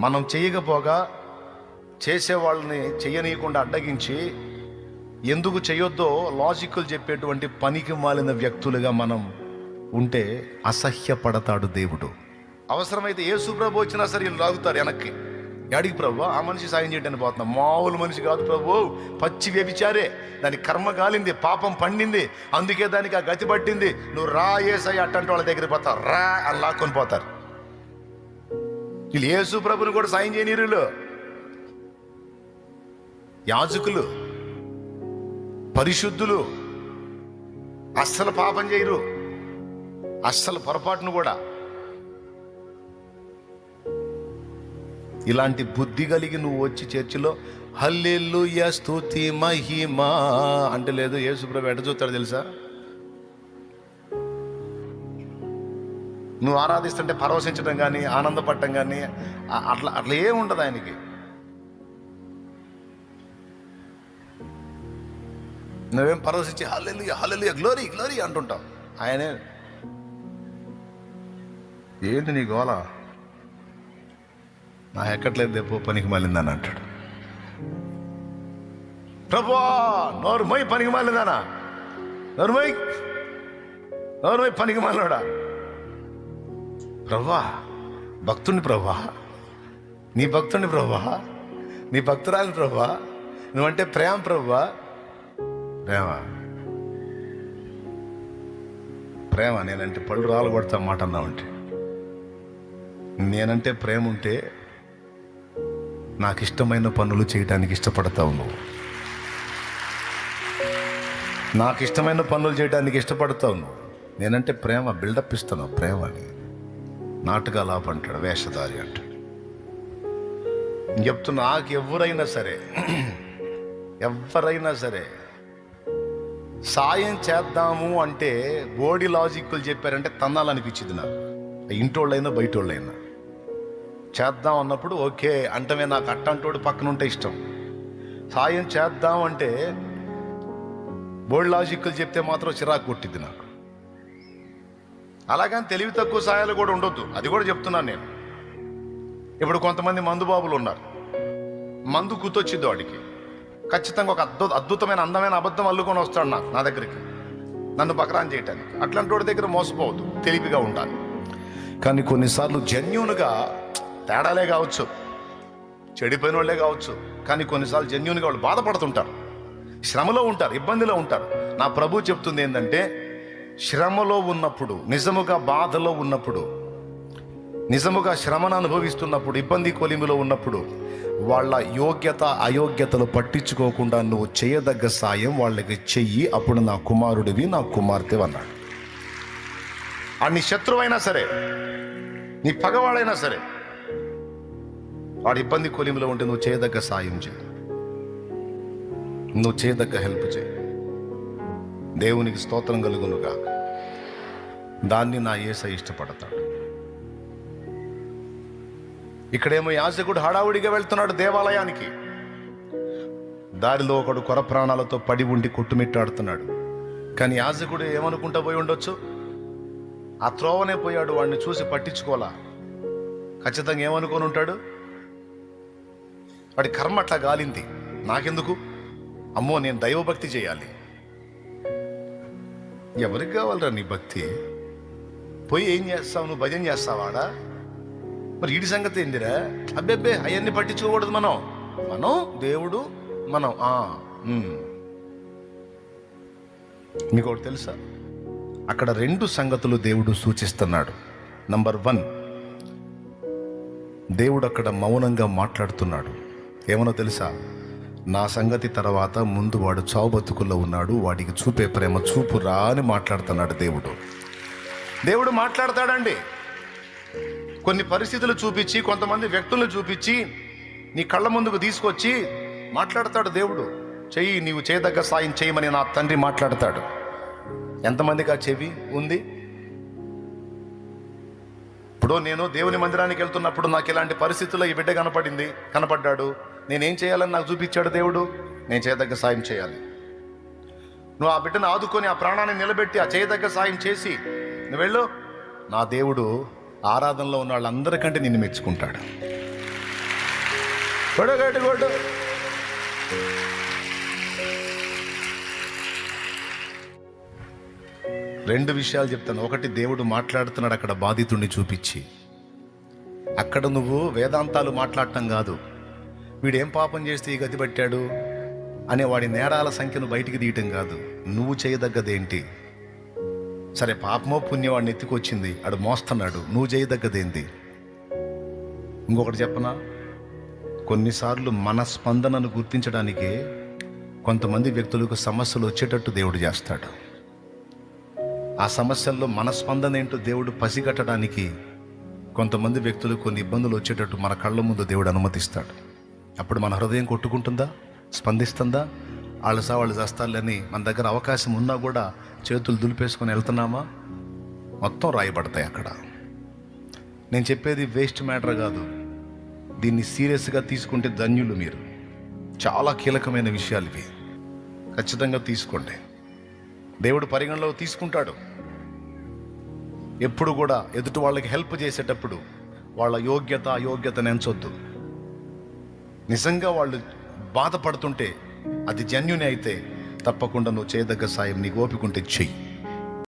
మనం చేయకపోగా చేసే వాళ్ళని అడ్డగించి ఎందుకు చేయొద్దో లాజికల్ చెప్పేటువంటి పనికి మాలిన వ్యక్తులుగా మనం ఉంటే అసహ్యపడతాడు దేవుడు. అవసరమైతే ఏ సుప్రభు వచ్చినా సరే వీళ్ళు లాగుతారు వెనక్కి. ఎడికి ప్రభు? ఆ మనిషి సాయం చేయడానికి పోతున్నాం. మామూలు మనిషి కాదు ప్రభు. పచ్చి వ్యభిచారే. దాని కర్మ కాలింది పాపం పండింది. అందుకే దానికి ఆ గతి పట్టింది. నువ్వు రా ఏసై అట్టంటే వాళ్ళ దగ్గర పోతావు. రా అని లాక్కొని పోతారు. వీళ్ళు యేసు ప్రభుని కూడా సాయం చేయనీరు యాజకులు పరిశుద్ధులు అస్సలు పాపం చేయరు. అస్సలు పొరపాటును కూడా. ఇలాంటి బుద్ధి కలిగి నువ్వు వచ్చి చర్చిలో హల్లెల్లుయ స్తుతి మహిమ అంటే లేదు యేసుప్రభు ఎట చూస్తాడు తెలుసా? నువ్వు ఆరాధిస్తుంటే పరవశించడం కానీ ఆనందపడటం కానీ అట్లా అట్లా ఏం ఉండదు ఆయనకి. నువ్వేం పరవశించి హల్లెలు హల్లెలు గ్లోరీ గ్లోరీ అంటుంటావు. ఆయనే ఏంటి నీ గోల? నా ఎక్కట్లేదు దెబ్బ పనికి మళ్ళిందని అంటాడు. ప్రభువా నోరు మొయ్ పనికి మళ్ళిందానా నోరు మొయ్ నోరు మొయ్ పనికి మళ్ళాడా ప్రభా భక్తుని ప్రభా నీ భక్తుని ప్రభా నీ భక్తురాలి ప్రభా నువ్వంటే ప్రేమ ప్రభా ప్రేమ. ప్రేమ నేనంటే పళ్ళు రాలు కొడతా మాట అన్నావంటే. నేనంటే ప్రేమ ఉంటే నాకు ఇష్టమైన పనులు చేయడానికి ఇష్టపడతావు నువ్వు. నాకు ఇష్టమైన పనులు చేయడానికి ఇష్టపడతావు నువ్వు. నేనంటే ప్రేమ బిల్డప్ ఇస్తాను ప్రేమని. నాటకాలు ఆపంటాడు వేషధారి అంటాడు. నేను చెప్తున్నా నాకు ఎవరైనా సరే ఎవరైనా సరే సాయం చేద్దాము అంటే బోడీ లాజిక్లు చెప్పారంటే తన్నాలనిపించింది నాకు. ఇంటోళ్ళైనా బయటోళ్ళైనా. చేద్దాం అన్నప్పుడు ఓకే అంటమే నాకు అట్టంటోడు పక్కన ఉంటే ఇష్టం. సాయం చేద్దాం అంటే బోడి లాజిక్లు చెప్తే మాత్రం చిరాకు కొట్టిద్ది నాకు. అలాగని తెలివి తక్కువ సాయాలు కూడా ఉండొద్దు. అది కూడా చెప్తున్నాను నేను. ఇప్పుడు కొంతమంది మందు బాబులు ఉన్నారు. మందు గుర్తొచ్చింది వాడికి. ఖచ్చితంగా ఒక అద్భుత అద్భుతమైన అందమైన అబద్ధం అల్లుకొని వస్తాడు నాకు నా దగ్గరికి. నన్ను బకరాన్ చేయటానికి. అట్లాంటి వాడి దగ్గర మోసపోవద్దు. తెలివిగా ఉండాలి. కానీ కొన్నిసార్లు జెన్యున్గా తేడాలే కావచ్చు. చెడిపోయిన వాళ్ళే కావచ్చు. కానీ కొన్నిసార్లు జెన్యున్గా వాళ్ళు బాధపడుతుంటారు. శ్రమలో ఉంటారు. ఇబ్బందిలో ఉంటారు. నా ప్రభు చెప్తుంది ఏంటంటే శ్రమలో ఉన్నప్పుడు నిజముగా బాధలో ఉన్నప్పుడు నిజముగా శ్రమను అనుభవిస్తున్నప్పుడు ఇబ్బంది కొలిమిలో ఉన్నప్పుడు వాళ్ళ యోగ్యత అయోగ్యతలు పట్టించుకోకుండా నువ్వు చేయదగ్గ సాయం వాళ్ళకి చెయ్యి అప్పుడు నా కుమారుడివి నా కుమార్తె అన్నాడు. ఆ నీ శత్రువైనా సరే నీ పగవాడైనా సరే వాడు ఇబ్బంది కొలిమిలో ఉంటే నువ్వు చేయదగ్గ సాయం చేయి నువ్వు చేయదగ్గ హెల్ప్ చేయి దేవునికి స్తోత్రం కలుగునుగా దాన్ని నా ఏస ఇష్టపడతాడు. ఇక్కడేమో యాజకుడు హడావుడిగా వెళ్తున్నాడు దేవాలయానికి. దారిలో ఒకడు కొర ప్రాణాలతో పడి ఉండి కొట్టుమిట్టాడుతున్నాడు. కానీ యాజకుడు ఏమనుకుంటా పోయి ఉండొచ్చు? ఆ త్రోవనే పోయాడు వాడిని చూసి పట్టించుకోలా ఖచ్చితంగా ఏమనుకొని ఉంటాడు? వాడి కర్మ అట్లా గాలింది. నాకెందుకు? అమ్మో నేను దైవభక్తి చేయాలి. ఎవరికి కావాలరా నీ భక్తి? పోయి ఏం చేస్తావు? నువ్వు భజన చేస్తావాడా? మరి ఈడి సంగతి ఏందిరా? అబ్బెబ్బే అవన్నీ పట్టించుకోకూడదు మనం. మనం దేవుడు మనం. ఆ, మీకు ఒకటి తెలుసా? అక్కడ రెండు సంగతులు దేవుడు సూచిస్తున్నాడు. నంబర్ వన్ దేవుడు అక్కడ మౌనంగా మాట్లాడుతున్నాడు. ఏమనో తెలుసా? నా సంగతి తర్వాత ముందు వాడు చావు బతుకుల్లో ఉన్నాడు వాడికి చూపే ప్రేమ చూపు రా అని మాట్లాడుతున్నాడు దేవుడు. దేవుడు మాట్లాడతాడండి. కొన్ని పరిస్థితులు చూపించి కొంతమంది వ్యక్తులను చూపించి నీ కళ్ళ ముందుకు తీసుకొచ్చి మాట్లాడతాడు దేవుడు. చెయ్యి నీవు చేయదగ్గ సాయం చేయమని నా తండ్రి మాట్లాడతాడు. ఎంతమందికి ఆ చెవి ఉంది? ఇప్పుడు నేను దేవుని మందిరానికి వెళ్తున్నప్పుడు నాకు ఇలాంటి పరిస్థితుల్లో ఈ బిడ్డ కనపడింది కనపడ్డాడు. నేనేం చేయాలని నాకు చూపించాడు దేవుడు? నేను చేయదగ్గ సాయం చేయాలి. నువ్వు ఆ బిడ్డను ఆదుకొని ఆ ప్రాణాన్ని నిలబెట్టి ఆ చేయదగ్గ సాయం చేసి నువ్వు వెళ్ళు. నా దేవుడు ఆరాధనలో ఉన్న వాళ్ళందరికంటే నిన్ను మెచ్చుకుంటాడు. రెండు విషయాలు చెప్తాను. ఒకటి దేవుడు మాట్లాడుతున్నాడు అక్కడ బాధితుడిని చూపించి. అక్కడ నువ్వు వేదాంతాలు మాట్లాడటం కాదు. వీడేం పాపం చేస్తే ఈ గతి పట్టాడు? అనే వాడి నేరాల సంఖ్యను బయటికి తీయటం కాదు. నువ్వు చేయదగ్గదేంటి? సరే పాపమో పుణ్యం వాడిని ఎత్తుకొచ్చింది ఆడు మోస్తున్నాడు. నువ్వు చేయదగ్గదేంటి ఇంకొకటి చెప్పనా? కొన్నిసార్లు మన స్పందనను గుర్తించడానికే కొంతమంది వ్యక్తులకు సమస్యలు వచ్చేటట్టు దేవుడు చేస్తాడు. ఆ సమస్యల్లో మన స్పందన ఏంటో దేవుడు పసిగట్టడానికి కొంతమంది వ్యక్తులు కొన్ని ఇబ్బందులు వచ్చేటట్టు మన కళ్ళ ముందు దేవుడు అనుమతిస్తాడు. అప్పుడు మన హృదయం కొట్టుకుంటుందా? స్పందిస్తుందా? వాళ్ళు సా వాళ్ళు చేస్తారులని మన దగ్గర అవకాశం ఉన్నా కూడా చేతులు దులిపేసుకొని వెళ్తున్నామా? మొత్తం రాయబడతాయి అక్కడ. నేను చెప్పేది వేస్ట్ మ్యాటర్ కాదు. దీన్ని సీరియస్గా తీసుకుంటే ధన్యులు మీరు. చాలా కీలకమైన విషయాలు ఇవి. ఖచ్చితంగా తీసుకోండి. దేవుడు పరిగణలో తీసుకుంటాడు. ఎప్పుడు కూడా ఎదుటి వాళ్ళకి హెల్ప్ చేసేటప్పుడు వాళ్ళ యోగ్యత అయోగ్యత నెంచొద్దు నిజంగా వాళ్ళు బాధపడుతుంటే అది జన్యుని అయితే తప్పకుండా నువ్వు చేయదగ్గ సాయం నీకు ఓపికంటే చెయ్యి.